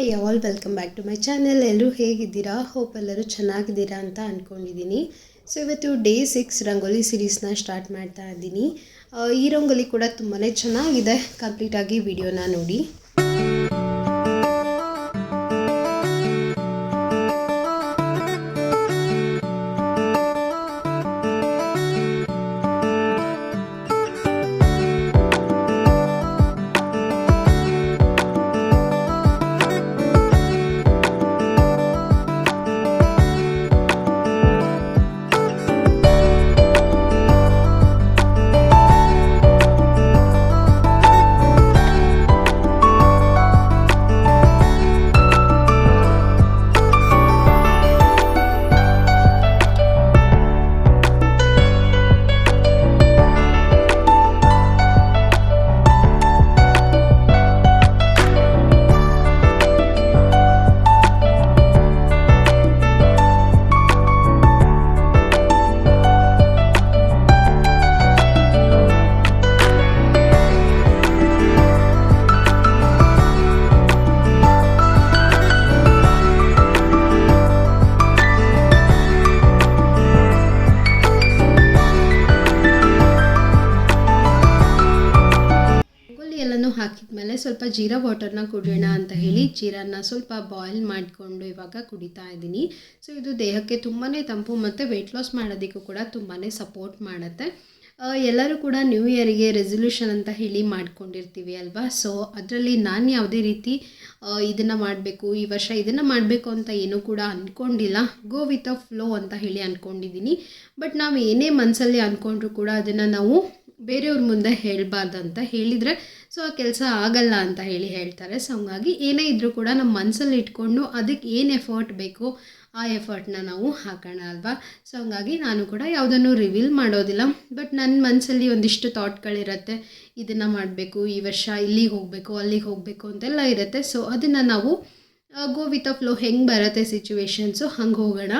Hi all welcome back to my channel ಎಲ್ಲರೂ ಹೇಗಿದ್ದೀರಾ? Hope ಎಲ್ಲರೂ ಚೆನ್ನಾಗಿದ್ದೀರಾ ಅಂತ ಅಂದ್ಕೊಂಡಿದ್ದೀನಿ ಸೊ ಇವತ್ತು ಡೇ ಸಿಕ್ಸ್ ರಂಗೋಲಿ ಸೀರೀಸ್ನ ಸ್ಟಾರ್ಟ್ ಮಾಡ್ತಾ ಇದ್ದೀನಿ. ಈ ರಂಗೋಲಿ ಕೂಡ ತುಂಬಾ ಚೆನ್ನಾಗಿದೆ. ಕಂಪ್ಲೀಟಾಗಿ ವಿಡಿಯೋನ ನೋಡಿ. ಸ್ವಲ್ಪ ಜೀರಾ ವಾಟರ್ನ ಕುಡಿಯೋಣ ಅಂತ ಹೇಳಿ ಜೀರಾನ ಸ್ವಲ್ಪ ಬಾಯ್ಲ್ ಮಾಡಿಕೊಂಡು ಇವಾಗ ಕುಡಿತಾ ಇದ್ದೀನಿ. ಸೊ ಇದು ದೇಹಕ್ಕೆ ತುಂಬಾ ತಂಪು ಮತ್ತು ವೆಯ್ಟ್ ಲಾಸ್ ಮಾಡೋದಕ್ಕೂ ಕೂಡ ತುಂಬಾ ಸಪೋರ್ಟ್ ಮಾಡುತ್ತೆ. ಎಲ್ಲರೂ ಕೂಡ ನ್ಯೂ ಇಯರ್ಗೆ ರೆಸೊಲ್ಯೂಷನ್ ಅಂತ ಹೇಳಿ ಮಾಡ್ಕೊಂಡಿರ್ತೀವಿ ಅಲ್ವಾ? ಸೊ ಅದರಲ್ಲಿ ನಾನು ಯಾವುದೇ ರೀತಿ ಇದನ್ನು ಮಾಡಬೇಕು ಈ ವರ್ಷ ಇದನ್ನು ಮಾಡಬೇಕು ಅಂತ ಏನೂ ಕೂಡ ಅಂದ್ಕೊಂಡಿಲ್ಲ ಗೋ ವಿತ್ ಅ ಫ್ಲೋ ಅಂತ ಹೇಳಿ ಅಂದ್ಕೊಂಡಿದ್ದೀನಿ ಬಟ್ ನಾವು ಏನೇ ಮನಸ್ಸಲ್ಲಿ ಅಂದ್ಕೊಂಡ್ರೂ ಕೂಡ ಅದನ್ನು ನಾವು ಬೇರೆಯವ್ರ ಮುಂದೆ ಹೇಳಬಾರ್ದು ಅಂತ ಹೇಳಿದರೆ, ಸೊ ಆ ಕೆಲಸ ಆಗಲ್ಲ ಅಂತ ಹೇಳಿ ಹೇಳ್ತಾರೆ. ಸೊ ಹಂಗಾಗಿ ಏನೇ ಇದ್ದರೂ ಕೂಡ ನಮ್ಮ ಮನಸ್ಸಲ್ಲಿ ಇಟ್ಕೊಂಡು ಅದಕ್ಕೆ ಏನು ಎಫರ್ಟ್ ಬೇಕು ಆ ಎಫರ್ಟ್ನ ನಾವು ಹಾಕೋಣ ಅಲ್ವಾ? ಸೊ ಹಂಗಾಗಿ ನಾನು ಕೂಡ ಯಾವುದನ್ನು ರಿವೀಲ್ ಮಾಡೋದಿಲ್ಲ. ಬಟ್ ನನ್ನ ಮನಸ್ಸಲ್ಲಿ ಒಂದಿಷ್ಟು ಥಾಟ್ಗಳಿರುತ್ತೆ ಇದನ್ನು ಮಾಡಬೇಕು, ಈ ವರ್ಷ ಇಲ್ಲಿಗೆ ಹೋಗಬೇಕು, ಅಲ್ಲಿಗೆ ಹೋಗಬೇಕು ಅಂತೆಲ್ಲ ಇರುತ್ತೆ. ಸೊ ಅದನ್ನು ನಾವು ಗೋ ವಿತ್ ಅ ಫ್ಲೋ ಹೆಂಗೆ ಬರುತ್ತೆ ಸಿಚುವೇಶನ್ಸು ಹಂಗೆ ಹೋಗೋಣ.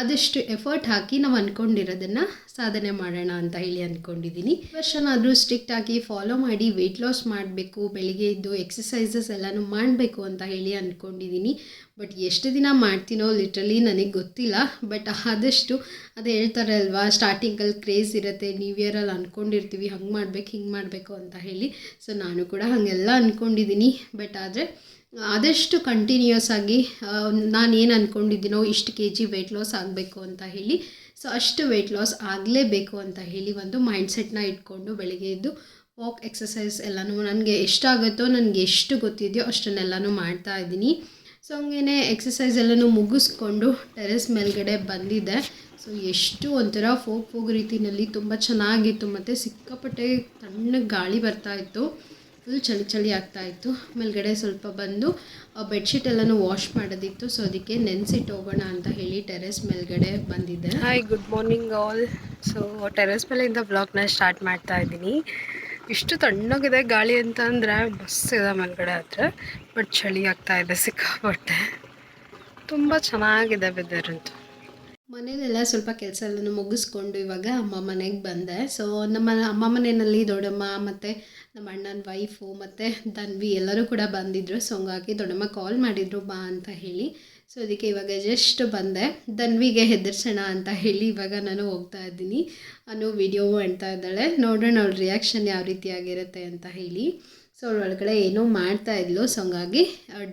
ಆದಷ್ಟು ಎಫರ್ಟ್ ಹಾಕಿ ನಾವು ಅಂದ್ಕೊಂಡಿರೋದನ್ನು ಸಾಧನೆ ಮಾಡೋಣ ಅಂತ ಹೇಳಿ ಅಂದ್ಕೊಂಡಿದ್ದೀನಿ ವರ್ಷನಾದರೂ ಸ್ಟ್ರಿಕ್ಟಾಗಿ ಫಾಲೋ ಮಾಡಿ ವೆಯ್ಟ್ ಲಾಸ್ ಮಾಡಬೇಕು, ಬೆಳಿಗ್ಗೆ ಎದ್ದು ಎಕ್ಸಸೈಸಸ್ ಎಲ್ಲನೂ ಮಾಡಬೇಕು ಅಂತ ಹೇಳಿ ಅಂದ್ಕೊಂಡಿದ್ದೀನಿ ಬಟ್ ಎಷ್ಟು ದಿನ ಮಾಡ್ತೀನೋ ಲಿಟ್ರಲಿ ನನಗೆ ಗೊತ್ತಿಲ್ಲ. ಬಟ್ ಆದಷ್ಟು ಅದು ಹೇಳ್ತಾರೆ ಅಲ್ವಾ ಸ್ಟಾರ್ಟಿಂಗಲ್ಲಿ ಕ್ರೇಜ್ ಇರುತ್ತೆ ನ್ಯೂ ಇಯರಲ್ಲಿ ಅಂದ್ಕೊಂಡಿರ್ತೀವಿ ಹಂಗೆ ಮಾಡ್ಬೇಕು, ಹಿಂಗೆ ಮಾಡಬೇಕು ಅಂತ ಹೇಳಿ. ಸೊ ನಾನು ಕೂಡ ಹಾಗೆಲ್ಲ ಅಂದ್ಕೊಂಡಿದ್ದೀನಿ ಬಟ್ ಆದರೆ ಆದಷ್ಟು ಕಂಟಿನ್ಯೂಸ್ ಆಗಿ ನಾನು ಏನು ಅಂದ್ಕೊಂಡಿದ್ದೀನೋ ಇಷ್ಟು ಕೆ ಜಿ ವೆಯ್ಟ್ ಲಾಸ್ ಆಗಬೇಕು ಅಂತ ಹೇಳಿ, ಸೊ ಅಷ್ಟು ವೆಯ್ಟ್ ಲಾಸ್ ಆಗಲೇಬೇಕು ಅಂತ ಹೇಳಿ ಒಂದು ಮೈಂಡ್ಸೆಟ್ನ ಇಟ್ಕೊಂಡು ಬೆಳಗ್ಗೆ ಎದ್ದು ವಾಕ್ ಎಕ್ಸಸೈಸ್ ಎಲ್ಲನೂ ನನಗೆ ಎಷ್ಟಾಗುತ್ತೋ, ನನಗೆ ಎಷ್ಟು ಗೊತ್ತಿದೆಯೋ ಅಷ್ಟನ್ನೆಲ್ಲನೂ ಮಾಡ್ತಾ ಇದ್ದೀನಿ. ಸೊ ಹಂಗೇ ಎಕ್ಸಸೈಸ್ ಎಲ್ಲನೂ ಮುಗಿಸ್ಕೊಂಡು ಟೆರೆಸ್ ಮೇಲ್ಗಡೆ ಬಂದಿದ್ದೆ. ಸೊ ಎಷ್ಟು ಒಂಥರ ಫೋಕ್ ಫೋಗ್ ರೀತಿಯಲ್ಲಿ ತುಂಬ ಚೆನ್ನಾಗಿತ್ತು, ಮತ್ತು ಸಿಕ್ಕಾಪಟ್ಟೆ ತಣ್ಣಗೆ ಗಾಳಿ ಬರ್ತಾ ಇತ್ತು. ಫುಲ್ ಚಳಿ ಚಳಿ ಆಗ್ತಾ ಇತ್ತು. ಮೇಲ್ಗಡೆ ಸ್ವಲ್ಪ ಬಂದು ಬೆಡ್ಶೀಟ್ ಎಲ್ಲನೂ ವಾಶ್ ಮಾಡೋದಿತ್ತು. ಸೊ ಅದಕ್ಕೆ ನೆನೆಸಿಟ್ಟು ಹೋಗೋಣ ಅಂತ ಹೇಳಿ ಟೆರೆಸ್ ಮೇಲ್ಗಡೆ ಬಂದಿದ್ದೆ. Hi good morning all so terrace ಮೇಲಿಂದ ಬ್ಲಾಗ್ನ ಸ್ಟಾರ್ಟ್ ಮಾಡ್ತಾ ಇದ್ದೀನಿ. ಇಷ್ಟು ತಣ್ಣಗಿದೆ ಗಾಳಿ ಅಂತ ಅಂದರೆ ಬಸ್ ಇದೆ ಮೇಲ್ಗಡೆ ಹತ್ರ ಬಟ್ ಚಳಿ ಆಗ್ತಾ ಇದೆ ಸಿಕ್ಕಾಪಟ್ಟೆ. ತುಂಬ ಚೆನ್ನಾಗಿದೆ ವೆದರ್ ಅಂತ. ಮನೇಲೆಲ್ಲ ಸ್ವಲ್ಪ ಕೆಲಸ ಎಲ್ಲನೂ ಮುಗಿಸ್ಕೊಂಡು ಇವಾಗ ಅಮ್ಮ ಮನೆಗೆ ಬಂದೆ. ಸೊ ನಮ್ಮ ಅಮ್ಮ ಮನೆಯಲ್ಲಿ ದೊಡ್ಡಮ್ಮ ಮತ್ತು ನಮ್ಮ ಅಣ್ಣನ ವೈಫು ಮತ್ತು ತನ್ವಿ ಎಲ್ಲರೂ ಕೂಡ ಬಂದಿದ್ದರು ಸೊ ಹಂಗಾಗಿ ದೊಡ್ಡಮ್ಮ ಕಾಲ್ ಮಾಡಿದರು, ಬಾ ಅಂತ ಹೇಳಿ. ಸೊ ಅದಕ್ಕೆ ಇವಾಗ ಜಸ್ಟ್ ಬಂದೆ. ದನ್ವಿಗೆ ಹೆದರ್ಸೋಣ ಅಂತ ಹೇಳಿ ಇವಾಗ ನಾನು ಹೋಗ್ತಾ ಇದ್ದೀನಿ. ಅನ್ನೋ ವಿಡಿಯೋ ಹೇಳ್ತಾ ಇದ್ದಾಳೆ. ನೋಡೋಣ ಅವಳ ರಿಯಾಕ್ಷನ್ ಯಾವ ರೀತಿಯಾಗಿರುತ್ತೆ ಅಂತ ಹೇಳಿ. ಸೊ ಅವಳ ಒಳಗಡೆ ಏನೋ ಮಾಡ್ತಾ ಇದ್ಲು. ಸೊ ಹಂಗಾಗಿ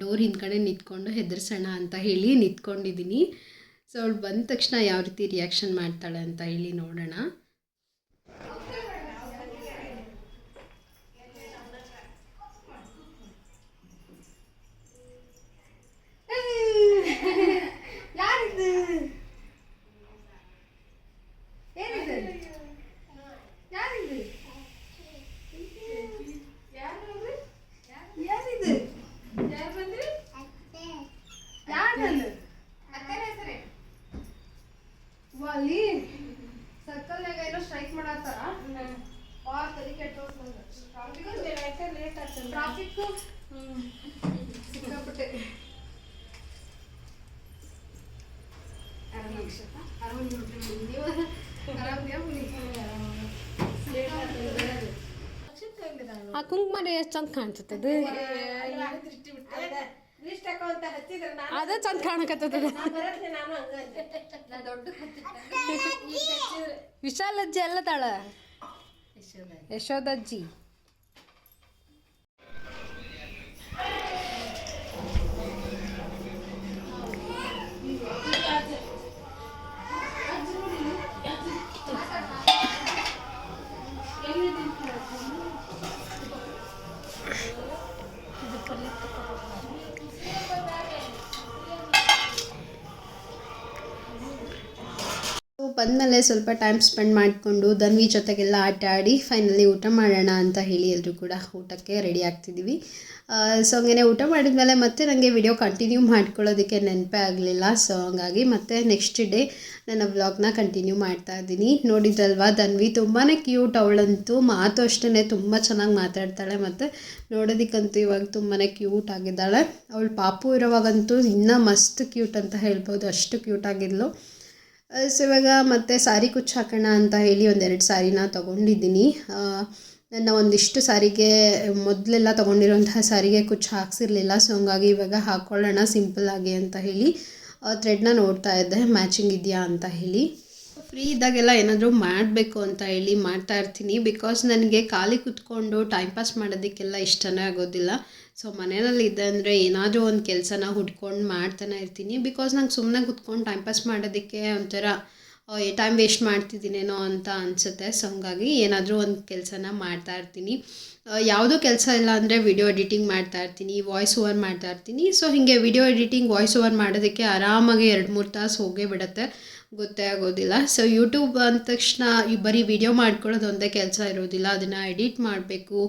ಡೋರ್ ಹಿಂದ್ಗಡೆ ನಿಂತ್ಕೊಂಡು ಹೆದರ್ಸೋಣ ಅಂತ ಹೇಳಿ ನಿಂತ್ಕೊಂಡಿದ್ದೀನಿ. ಸೊ ಅವಳು ಬಂದ ತಕ್ಷಣ ಯಾವ ರೀತಿ ರಿಯಾಕ್ಷನ್ ಮಾಡ್ತಾಳೆ ಅಂತ ಹೇಳಿ ನೋಡೋಣ. ಆ ಕುಂಕುಮ ಎಷ್ಟು ಚಂದ ಕಾಣ್ತದ. ಅದು ಚಂದ ಕಾಣಕತ್ತದ. ವಿಶಾಲಜ್ಜಿ ಅಲ್ಲ ತಾಳ? ಯಶೋದಜ್ಜಿ. ಸ್ವಲ್ಪ ಟೈಮ್ ಸ್ಪೆಂಡ್ ಮಾಡಿಕೊಂಡು ಧನ್ವಿ ಜೊತೆಗೆಲ್ಲ ಆಟ ಆಡಿ ಫೈನಲಿ ಊಟ ಮಾಡೋಣ ಅಂತ ಹೇಳಿ ಎಲ್ಲರೂ ಕೂಡ ಊಟಕ್ಕೆ ರೆಡಿ ಆಗ್ತಿದ್ದೀವಿ ಸೊ ಹಂಗೆ ಊಟ ಮಾಡಿದ್ಮೇಲೆ ಮತ್ತೆ ನನಗೆ ವಿಡಿಯೋ ಕಂಟಿನ್ಯೂ ಮಾಡ್ಕೊಳ್ಳೋದಕ್ಕೆ ನೆನಪೇ ಆಗಲಿಲ್ಲ. ಸೊ ಹಂಗಾಗಿ ಮತ್ತೆ ನೆಕ್ಸ್ಟ್ ಡೇ ನನ್ನ ವ್ಲಾಗ್ನ ಕಂಟಿನ್ಯೂ ಮಾಡ್ತಾ ಇದ್ದೀನಿ. ನೋಡಿದ್ರಲ್ವಾ, ಧನ್ವಿ ತುಂಬಾ ಕ್ಯೂಟ್ ಅವಳಂತೂ, ಮಾತು ಅಷ್ಟೇ ತುಂಬ ಚೆನ್ನಾಗಿ ಮಾತಾಡ್ತಾಳೆ ಮತ್ತು ನೋಡೋದಕ್ಕಂತೂ ಇವಾಗ ತುಂಬಾ ಕ್ಯೂಟ್ ಆಗಿದ್ದಾಳೆ. ಅವಳು ಪಾಪು ಇರೋವಾಗಂತೂ ಇನ್ನೂ ಮಸ್ತ್ ಕ್ಯೂಟ್ ಅಂತ ಹೇಳ್ಬೋದು, ಅಷ್ಟು ಕ್ಯೂಟ್ ಆಗಿದ್ಲು. ಸೊ ಇವಾಗ ಮತ್ತೆ ಸಾರಿ ಕುಚ್ಚು ಹಾಕೋಣ ಅಂತ ಹೇಳಿ ಒಂದೆರಡು ಸಾರಿನ ತೊಗೊಂಡಿದ್ದೀನಿ. ನನ್ನ ಒಂದಿಷ್ಟು ಸಾರಿಗೆ ಮೊದಲೆಲ್ಲ ತೊಗೊಂಡಿರೋಂತಹ ಸಾರಿಗೆ ಕುಚ್ಚು ಹಾಕ್ಸಿರ್ಲಿಲ್ಲ. ಸೊ ಹಂಗಾಗಿ ಇವಾಗ ಹಾಕ್ಕೊಳ್ಳೋಣ ಸಿಂಪಲ್ ಆಗಿ ಅಂತ ಹೇಳಿ ಥ್ರೆಡ್ನ ನೋಡ್ತಾ ಇದ್ದೆ ಮ್ಯಾಚಿಂಗ್ ಇದೆಯಾ ಅಂತ ಹೇಳಿ. ಫ್ರೀ ಇದ್ದಾಗೆಲ್ಲ ಏನಾದರೂ ಮಾಡಬೇಕು ಅಂತ ಹೇಳಿ ಮಾಡ್ತಾ ಇರ್ತೀನಿ. ಬಿಕಾಸ್ ನನಗೆ ಖಾಲಿ ಕುತ್ಕೊಂಡು ಟೈಮ್ ಪಾಸ್ ಮಾಡೋದಕ್ಕೆಲ್ಲ ಇಷ್ಟನೇ ಆಗೋದಿಲ್ಲ. ಸೊ ಮನೆಯಲ್ಲಿ ಇದ್ದೆ ಅಂದರೆ ಏನಾದರೂ ಒಂದು ಕೆಲಸನ ಹುಡ್ಕೊಂಡು ಮಾಡ್ತಾನೆ ಇರ್ತೀನಿ. ಬಿಕಾಸ್ ನಂಗೆ ಸುಮ್ಮನೆ ಕುತ್ಕೊಂಡು ಟೈಮ್ ಪಾಸ್ ಮಾಡೋದಕ್ಕೆ ಒಂಥರ ಟೈಮ್ ವೇಸ್ಟ್ ಮಾಡ್ತಿದ್ದೀನೇನೋ ಅಂತ ಅನಿಸುತ್ತೆ. ಸೊ ಹಂಗಾಗಿ ಏನಾದರೂ ಒಂದು ಕೆಲಸನ ಮಾಡ್ತಾ ಇರ್ತೀನಿ. ಯಾವುದೋ ಕೆಲಸ ಇಲ್ಲ ಅಂದರೆ ವಿಡಿಯೋ ಎಡಿಟಿಂಗ್ ಮಾಡ್ತಾ ಇರ್ತೀನಿ ವಾಯ್ಸ್ ಓವರ್ ಮಾಡ್ತಾ ಇರ್ತೀನಿ. ಸೊ ಹೀಗೆ ವಿಡಿಯೋ ಎಡಿಟಿಂಗ್ ವಾಯ್ಸ್ ಓವರ್ ಮಾಡೋದಕ್ಕೆ ಆರಾಮಾಗಿ ಎರಡು ಮೂರು ತಾಸು ಹೋಗೇ ಬಿಡುತ್ತೆ. ಗೊತ್ತೇ ಆಗೋದಿಲ್ಲ. ಸೊ ಯೂಟ್ಯೂಬ್ ಅಂದ ತಕ್ಷಣ ಈ ಬರೀ ವಿಡಿಯೋ ಮಾಡ್ಕೊಳ್ಳೋದು ಒಂದೇ ಕೆಲಸ ಇರೋದಿಲ್ಲ. ಅದನ್ನು ಎಡಿಟ್ ಮಾಡಬೇಕು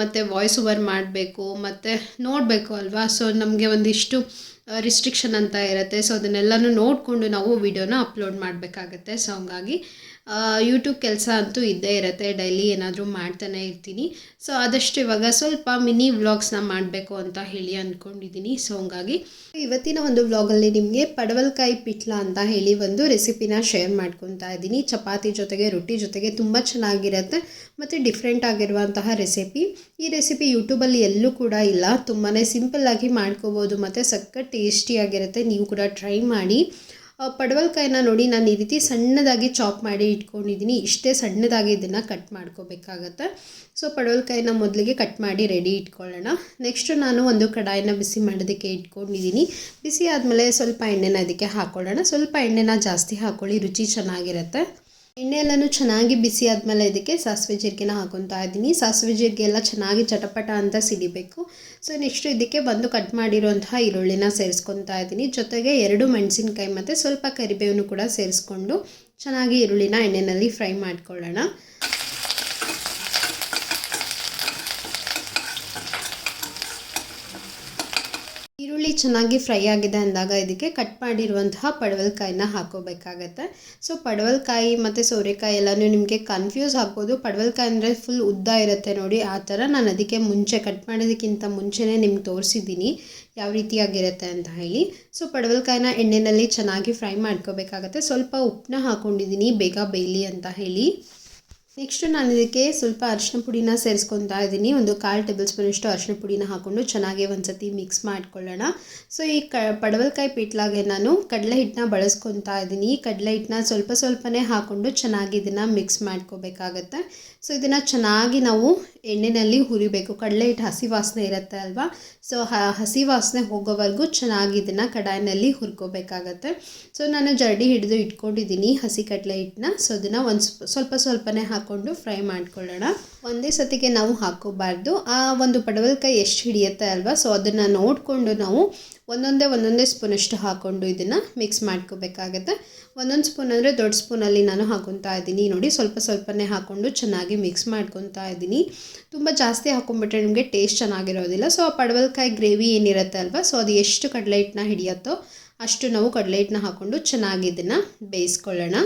ಮತ್ತು ವಾಯ್ಸ್ ಓವರ್ ಮಾಡಬೇಕು, ಮತ್ತು ನೋಡಬೇಕು ಅಲ್ವಾ? ಸೊ ನಮಗೆ ಒಂದಿಷ್ಟು ರಿಸ್ಟ್ರಿಕ್ಷನ್ ಅಂತ ಇರುತ್ತೆ. ಸೊ ಅದನ್ನೆಲ್ಲನೂ ನೋಡಿಕೊಂಡು ನಾವು ವಿಡಿಯೋನ ಅಪ್ಲೋಡ್ ಮಾಡಬೇಕಾಗತ್ತೆ. ಸೊ ಹಂಗಾಗಿ ಯೂಟ್ಯೂಬ್ ಕೆಲಸ ಅಂತೂ ಇದ್ದೇ ಇರುತ್ತೆ. ಡೈಲಿ ಏನಾದರೂ ಮಾಡ್ತಾನೆ ಇರ್ತೀನಿ. ಸೊ ಆದಷ್ಟು ಇವಾಗ ಸ್ವಲ್ಪ ಮಿನಿ ವ್ಲಾಗ್ಸ್ನ ಮಾಡಬೇಕು ಅಂತ ಹೇಳಿ ಅಂದ್ಕೊಂಡಿದ್ದೀನಿ ಸೊ ಹಂಗಾಗಿ ಇವತ್ತಿನ ಒಂದು ವ್ಲಾಗಲ್ಲಿ ನಿಮಗೆ ಪಡವಲ್ಕಾಯಿ ಪಿಟ್ಲ ಅಂತ ಹೇಳಿ ಒಂದು ರೆಸಿಪಿನ ಶೇರ್ ಮಾಡ್ಕೊತಾ ಇದ್ದೀನಿ. ಚಪಾತಿ ಜೊತೆಗೆ, ರೊಟ್ಟಿ ಜೊತೆಗೆ ತುಂಬ ಚೆನ್ನಾಗಿರುತ್ತೆ. ಮತ್ತು ಡಿಫ್ರೆಂಟ್ ಆಗಿರುವಂತಹ ರೆಸಿಪಿ ಈ ರೆಸಿಪಿ ಯೂಟ್ಯೂಬಲ್ಲಿ ಎಲ್ಲೂ ಕೂಡ ಇಲ್ಲ. ತುಂಬಾ ಸಿಂಪಲ್ಲಾಗಿ ಮಾಡ್ಕೋಬೋದು. ಮತ್ತು ಸಖತ್ ಟೇಸ್ಟಿಯಾಗಿರುತ್ತೆ ನೀವು ಕೂಡ ಟ್ರೈ ಮಾಡಿ. ಪಡವಲ್ಕಾಯಿನ ನೋಡಿ ನಾನು ಈ ರೀತಿ ಸಣ್ಣದಾಗಿ ಚಾಪ್ ಮಾಡಿ ಇಟ್ಕೊಂಡಿದ್ದೀನಿ ಇಷ್ಟೇ ಸಣ್ಣದಾಗಿ ಇದನ್ನು ಕಟ್ ಮಾಡ್ಕೋಬೇಕಾಗತ್ತೆ. ಸೊ ಪಡವಲ್ಕಾಯಿನ ಮೊದಲಿಗೆ ಕಟ್ ಮಾಡಿ ರೆಡಿ ಇಟ್ಕೊಳ್ಳೋಣ. ನೆಕ್ಸ್ಟ್ ನಾನು ಒಂದು ಕಡಾಯಿನ ಬಿಸಿ ಮಾಡೋದಕ್ಕೆ ಇಟ್ಕೊಂಡಿದ್ದೀನಿ ಬಿಸಿ ಆದಮೇಲೆ ಸ್ವಲ್ಪ ಎಣ್ಣೆನ ಅದಕ್ಕೆ ಹಾಕ್ಕೊಳ್ಳೋಣ ಸ್ವಲ್ಪ ಎಣ್ಣೆನ ಜಾಸ್ತಿ ಹಾಕ್ಕೊಳ್ಳಿ ರುಚಿ ಚೆನ್ನಾಗಿರುತ್ತೆ. ಎಣ್ಣೆ ಚೆನ್ನಾಗಿ ಬಿಸಿ ಆದಮೇಲೆ ಇದಕ್ಕೆ ಸಾಸಿವೆ ಜೀರಿಗೆನ ಹಾಕೊತಾ ಇದ್ದೀನಿ. ಸಾಸಿವೆ ಜೀರಿಗೆ ಎಲ್ಲ ಚೆನ್ನಾಗಿ ಚಟಪಟ ಅಂತ ಸಿಡಿಬೇಕು. ಸೊ ನೆಕ್ಸ್ಟ್ ಇದಕ್ಕೆ ಬಂದು ಕಟ್ ಮಾಡಿರುವಂತಹ ಈರುಳ್ಳಿನ ಸೇರಿಸ್ಕೊತಾ ಇದ್ದೀನಿ. ಜೊತೆಗೆ ಎರಡು ಮೆಣಸಿನ್ಕಾಯಿ ಮತ್ತು ಸ್ವಲ್ಪ ಕರಿಬೇವನ್ನು ಕೂಡ ಸೇರಿಸ್ಕೊಂಡು ಚೆನ್ನಾಗಿ ಈರುಳ್ಳಿನ ಎಣ್ಣೆಯಲ್ಲಿ ಫ್ರೈ ಮಾಡ್ಕೊಳ್ಳೋಣ. ಚೆನ್ನಾಗಿ ಫ್ರೈ ಆಗಿದೆ ಅಂದಾಗ ಇದಕ್ಕೆ ಕಟ್ ಮಾಡಿರುವಂತಹ ಪಡವಲಕಾಯಿನ ಹಾಕೋಬೇಕಾಗತ್ತೆ. ಸೊ ಪಡವಲ್ಕಾಯಿ ಮತ್ತು ಸೋರೆಕಾಯಿ ಎಲ್ಲನೂ ನಿಮಗೆ ಕನ್ಫ್ಯೂಸ್ ಆಗ್ಬೋದು. ಪಡವಲ್ಕಾಯಿ ಅಂದರೆ ಫುಲ್ ಉದ್ದ ಇರುತ್ತೆ ನೋಡಿ, ಆ ಥರ ನಾನು ಅದಕ್ಕೆ ಮುಂಚೆ ಕಟ್ ಮಾಡೋದಕ್ಕಿಂತ ಮುಂಚೆನೇ ನಿಮ್ಗೆ ತೋರಿಸಿದ್ದೀನಿ. ಯಾವ ರೀತಿಯಾಗಿರುತ್ತೆ ಅಂತ ಹೇಳಿ. ಸೊ ಪಡವಲಕಾಯಿನ ಎಣ್ಣೆಯಲ್ಲಿ ಚೆನ್ನಾಗಿ ಫ್ರೈ ಮಾಡ್ಕೋಬೇಕಾಗತ್ತೆ. ಸ್ವಲ್ಪ ಉಪ್ಪನ್ನ ಹಾಕ್ಕೊಂಡಿದ್ದೀನಿ ಬೇಗ ಬೇಯಲಿ ಅಂತ ಹೇಳಿ. ನೆಕ್ಸ್ಟ್ ನಾನು ಇದಕ್ಕೆ ಸ್ವಲ್ಪ ಅರಿಶಿನ ಪುಡಿನ ಸೇರಿಸ್ಕೊತಾ ಇದ್ದೀನಿ. ಒಂದು ಕಾಲು ಟೇಬಲ್ ಸ್ಪೂನಷ್ಟು ಅರಿಶಿನ ಪುಡಿನ ಹಾಕ್ಕೊಂಡು ಚೆನ್ನಾಗಿ ಒಂದ್ಸತಿ ಮಿಕ್ಸ್ ಮಾಡ್ಕೊಳ್ಳೋಣ. ಸೊ ಈ ಕ, ಪಡವಲಕಾಯಿ ಪಿಟ್ಲಾಗೆ ನಾನು ಕಡಲೆ ಹಿಟ್ಟನ್ನ ಬಳಸ್ಕೊತಾ ಇದ್ದೀನಿ. ಕಡಲೆ ಹಿಟ್ಟನ್ನ ಸ್ವಲ್ಪ ಸ್ವಲ್ಪನೇ ಹಾಕ್ಕೊಂಡು ಚೆನ್ನಾಗಿ ಇದನ್ನು ಮಿಕ್ಸ್ ಮಾಡ್ಕೋಬೇಕಾಗತ್ತೆ. ಸೊ ಇದನ್ನು ಚೆನ್ನಾಗಿ ನಾವು ಎಣ್ಣೆಯಲ್ಲಿ ಹುರಿಬೇಕು. ಕಡಲೆ ಹಿಟ್ಟು ಹಸಿ ವಾಸನೆ ಇರುತ್ತೆ ಅಲ್ವಾ? ಸೊ ಹಸಿ ವಾಸನೆ ಹೋಗೋವರೆಗೂ ಚೆನ್ನಾಗಿ ಇದನ್ನು ಕಡಾಯಿನಲ್ಲಿ ಹುರ್ಕೋಬೇಕಾಗತ್ತೆ. ಸೊ ನಾನು ಜರಡಿ ಹಿಡಿದು ಇಟ್ಕೊಂಡಿದ್ದೀನಿ ಹಸಿ ಕಡಲೆ ಹಿಟ್ಟನ್ನ. ಸೊ ಅದನ್ನು ಒಂದು ಸ್ವಲ್ಪ ಸ್ವಲ್ಪನೇ ಹಾಕ್ಕೊಂಡು ಫ್ರೈ ಮಾಡ್ಕೊಳ್ಳೋಣ. ಒಂದೇ ಸತಿಗೆ ನಾವು ಹಾಕೋಬಾರ್ದು. ಆ ಒಂದು ಪಡವಲಕಾಯಿ ಎಷ್ಟು ಹಿಡಿಯುತ್ತೆ ಅಲ್ವಾ? ಸೊ ಅದನ್ನು ನೋಡಿಕೊಂಡು ನಾವು ಒಂದೊಂದೇ ಒಂದೊಂದೇ ಸ್ಪೂನಷ್ಟು ಹಾಕ್ಕೊಂಡು ಇದನ್ನು ಮಿಕ್ಸ್ ಮಾಡ್ಕೋಬೇಕಾಗತ್ತೆ. ಒಂದೊಂದು ಸ್ಪೂನ್ ಅಂದರೆ ದೊಡ್ಡ ಸ್ಪೂನಲ್ಲಿ ನಾನು ಹಾಕೊತಾ ಇದ್ದೀನಿ. ನೋಡಿ, ಸ್ವಲ್ಪ ಸ್ವಲ್ಪನೇ ಹಾಕ್ಕೊಂಡು ಚೆನ್ನಾಗಿ ಮಿಕ್ಸ್ ಮಾಡ್ಕೊತಾ ಇದ್ದೀನಿ. ತುಂಬ ಜಾಸ್ತಿ ಹಾಕೊಂಡ್ಬಿಟ್ರೆ ನಿಮಗೆ ಟೇಸ್ಟ್ ಚೆನ್ನಾಗಿರೋದಿಲ್ಲ. ಸೊ ಆ ಪಡವಲಕಾಯಿ ಗ್ರೇವಿ ಏನಿರುತ್ತೆ ಅಲ್ವಾ? ಸೊ ಅದು ಎಷ್ಟು ಕಡಲೆ ಹಿಟ್ಟನ್ನ ಹಿಡಿಯುತ್ತೋ ಅಷ್ಟು ನಾವು ಕಡಲೆ ಹಿಟ್ಟನ್ನ ಹಾಕ್ಕೊಂಡು ಚೆನ್ನಾಗಿ ಇದನ್ನು ಬೇಯಿಸ್ಕೊಳ್ಳೋಣ.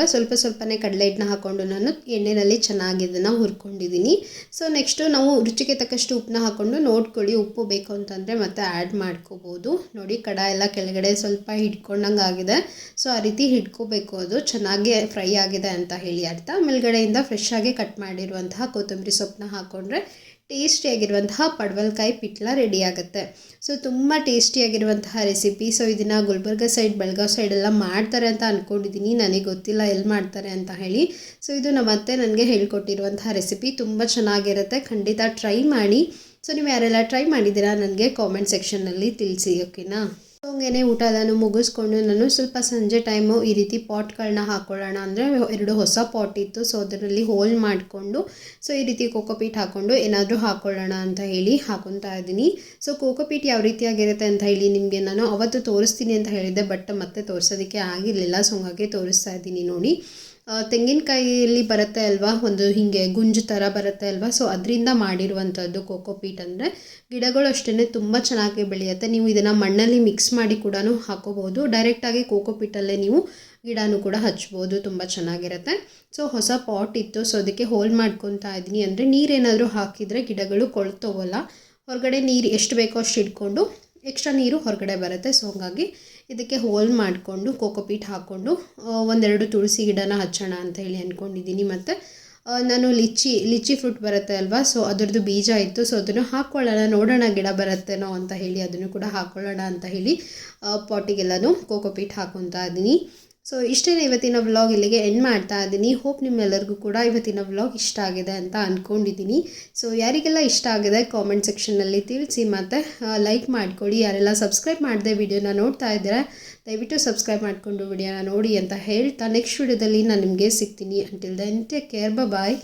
ಅಲ್ವಾ ಸ್ವಲ್ಪ ಸ್ವಲ್ಪನೇ ಕಡಲೆ ಹಿಟ್ಟನ್ನ ಹಾಕ್ಕೊಂಡು ನಾನು ಎಣ್ಣೆಯಲ್ಲಿ ಚೆನ್ನಾಗಿ ಇದನ್ನು ಹುರ್ಕೊಂಡಿದ್ದೀನಿ. ಸೊ ನೆಕ್ಸ್ಟು ನಾವು ರುಚಿಗೆ ತಕ್ಕಷ್ಟು ಉಪ್ಪನ್ನ ಹಾಕ್ಕೊಂಡು ನೋಡ್ಕೊಳ್ಳಿ ಉಪ್ಪು ಬೇಕು ಅಂತಂದರೆ ಮತ್ತೆ ಆ್ಯಡ್ ಮಾಡ್ಕೋಬೋದು. ನೋಡಿ ಕಡ ಎಲ್ಲ ಕೆಳಗಡೆ ಸ್ವಲ್ಪ ಹಿಡ್ಕೊಂಡಂಗೆ ಆಗಿದೆ. ಸೊ ಆ ರೀತಿ ಹಿಡ್ಕೋಬೇಕು ಅದು. ಚೆನ್ನಾಗಿ ಫ್ರೈ ಆಗಿದೆ ಅಂತ ಹೇಳಿ ಅರ್ಥ. ಮೇಲ್ಗಡೆಯಿಂದ ಫ್ರೆಶ್ ಆಗಿ ಕಟ್ ಮಾಡಿರುವಂತಹ ಕೊತ್ತಂಬರಿ ಸೊಪ್ಪನ್ನ ಹಾಕ್ಕೊಂಡ್ರೆ ಟೇಸ್ಟಿಯಾಗಿರುವಂತಹ ಪಡವಲ್ಕಾಯಿ ಪಿಟ್ಲ ರೆಡಿ ಆಗುತ್ತೆ ಸೊ, ತುಂಬ ಟೇಸ್ಟಿಯಾಗಿರುವಂತಹ ರೆಸಿಪಿ. ಸೊ, ಇದನ್ನು ಗುಲ್ಬರ್ಗ ಸೈಡ್, ಬೆಳಗಾವ್ ಸೈಡೆಲ್ಲ ಮಾಡ್ತಾರೆ ಅಂತ ಅಂದ್ಕೊಂಡಿದ್ದೀನಿ ನನಗೆ ಗೊತ್ತಿಲ್ಲ ಎಲ್ಲಿ ಮಾಡ್ತಾರೆ ಅಂತ ಹೇಳಿ. ಸೊ, ಇದು ನಮ್ಮ ಅತ್ತೆ ನನಗೆ ಹೇಳ್ಕೊಟ್ಟಿರುವಂತಹ ರೆಸಿಪಿ. ತುಂಬ ಚೆನ್ನಾಗಿರುತ್ತೆ. ಖಂಡಿತ ಟ್ರೈ ಮಾಡಿ. ಸೊ, ನೀವು ಯಾರೆಲ್ಲ ಟ್ರೈ ಮಾಡಿದ್ದೀರಾ, ನನಗೆ ಕಾಮೆಂಟ್ ಸೆಕ್ಷನ್ನಲ್ಲಿ ತಿಳಿಸಿ, ಓಕೆನಾ? ಹಂಗೇನೆ ಊಟ ಅದನ್ನು ಮುಗಿಸ್ಕೊಂಡು ನಾನು ಸ್ವಲ್ಪ ಸಂಜೆ ಟೈಮು ಈ ರೀತಿ ಪಾಟ್ಗಳನ್ನ ಹಾಕ್ಕೊಳ್ಳೋಣ ಅಂದರೆ ಎರಡು ಹೊಸ ಪಾಟ್ ಇತ್ತು. ಸೊ, ಅದರಲ್ಲಿ ಹೋಲ್ ಮಾಡಿಕೊಂಡು, ಸೊ, ಈ ರೀತಿ ಕೋಕೋಪೀಟ್ ಹಾಕ್ಕೊಂಡು ಏನಾದರೂ ಹಾಕೊಳ್ಳೋಣ ಅಂತ ಹೇಳಿ ಹಾಕೊತಾ ಇದ್ದೀನಿ. ಸೊ ಕೋಕೋಪೀಟ್ ಯಾವ ರೀತಿಯಾಗಿರುತ್ತೆ ಅಂತ ಹೇಳಿ ನಿಮಗೆ ನಾನು ಅವತ್ತು ತೋರಿಸ್ತೀನಿ ಅಂತ ಹೇಳಿದ್ದೆ, ಬಟ್ ಮತ್ತೆ ತೋರಿಸೋದಕ್ಕೆ ಆಗಿರಲಿಲ್ಲ. ಸೊ ಹಾಗೆ ತೋರಿಸ್ತಾ ಇದ್ದೀನಿ ನೋಡಿ. ತೆಂಗಿನಕಾಯಿಯಲ್ಲಿ ಬರುತ್ತೆ ಅಲ್ವಾ? ಒಂದು ಹೀಗೆ ಗುಂಜು ಥರ ಬರುತ್ತೆ ಅಲ್ವಾ? ಸೊ ಅದರಿಂದ ಮಾಡಿರುವಂಥದ್ದು ಕೋಕೋಪೀಟ್ ಅಂದರೆ ಗಿಡಗಳು ಅಷ್ಟೇ ತುಂಬ ಚೆನ್ನಾಗಿ ಬೆಳೆಯುತ್ತೆ. ನೀವು ಇದನ್ನು ಮಣ್ಣಲ್ಲಿ ಮಿಕ್ಸ್ ಮಾಡಿ ಕೂಡ ಹಾಕೋಬೋದು ಡೈರೆಕ್ಟಾಗಿ ಕೋಕೋಪೀಟಲ್ಲೇ ನೀವು ಗಿಡನೂ ಕೂಡ ಹಚ್ಬೋದು. ತುಂಬ ಚೆನ್ನಾಗಿರುತ್ತೆ. ಸೊ ಹೊಸ ಪಾಟ್ ಇತ್ತು. ಸೊ ಅದಕ್ಕೆ ಹೋಲ್ ಮಾಡ್ಕೊತಾ ಇದ್ದೀನಿ. ಅಂದರೆ ನೀರೇನಾದರೂ ಹಾಕಿದರೆ ಗಿಡಗಳು ಕೊಳ್ತೋಗಲ್ಲ. ಹೊರಗಡೆ ನೀರು ಎಷ್ಟು ಬೇಕೋ ಅಷ್ಟು ಇಟ್ಕೊಂಡು ಎಕ್ಸ್ಟ್ರಾ ನೀರು ಹೊರಗಡೆ ಬರುತ್ತೆ. ಸೊ ಹಾಗಾಗಿ ಇದಕ್ಕೆ ಹೋಲ್ ಮಾಡಿಕೊಂಡು ಕೋಕೋಪೀಟ್ ಹಾಕ್ಕೊಂಡು ಒಂದೆರಡು ತುಳಸಿ ಗಿಡನ ಹಚ್ಚೋಣ ಅಂತ ಹೇಳಿ ಅಂದ್ಕೊಂಡಿದ್ದೀನಿ ಮತ್ತು ನಾನು ಲಿಚ್ಚಿ ಲಿಚ್ಚಿ ಫ್ರೂಟ್ ಬರುತ್ತೆ ಅಲ್ವಾ? ಸೊ, ಅದರದ್ದು ಬೀಜ ಇತ್ತು. ಸೊ, ಅದನ್ನು ಹಾಕ್ಕೊಳ್ಳೋಣ ನೋಡೋಣ ಗಿಡ ಬರುತ್ತೇನೋ ಅಂತ ಹೇಳಿ ಅದನ್ನು ಕೂಡ ಹಾಕ್ಕೊಳ್ಳೋಣ ಅಂತ ಹೇಳಿ ಪಾಟಿಗೆಲ್ಲನೂ ಕೋಕೋಪೀಟ್ ಹಾಕ್ಕೊತಾ ಇದ್ದೀನಿ. ಸೊ ಇಷ್ಟೇ ಇವತ್ತಿನ ವ್ಲಾಗ್ ಇಲ್ಲಿಗೆ ಎಂಡ್ ಮಾಡ್ತಾ ಇದ್ದೀನಿ. ಹೋಪ್ ನಿಮ್ಮೆಲ್ಲರಿಗೂ ಕೂಡ ಇವತ್ತಿನ ವ್ಲಾಗ್ ಇಷ್ಟ ಆಗಿದೆ ಅಂತ ಅಂದ್ಕೊಂಡಿದ್ದೀನಿ ಸೊ ಯಾರಿಗೆಲ್ಲ ಇಷ್ಟ ಆಗಿದೆ ಕಾಮೆಂಟ್ ಸೆಕ್ಷನ್ನಲ್ಲಿ ತಿಳಿಸಿ ಮತ್ತು ಲೈಕ್ ಮಾಡಿಕೊಡಿ. ಯಾರೆಲ್ಲ ಸಬ್ಸ್ಕ್ರೈಬ್ ಮಾಡದೆ ವಿಡಿಯೋನ ನೋಡ್ತಾ ಇದ್ದಾರೆ, ದಯವಿಟ್ಟು ಸಬ್ಸ್ಕ್ರೈಬ್ ಮಾಡಿಕೊಂಡು ವಿಡಿಯೋನ ನೋಡಿ ಅಂತ ಹೇಳ್ತಾ ನೆಕ್ಸ್ಟ್ ವಿಡಿಯೋದಲ್ಲಿ ನಾನು ನಿಮಗೆ ಸಿಗ್ತೀನಿ. Until then take care bye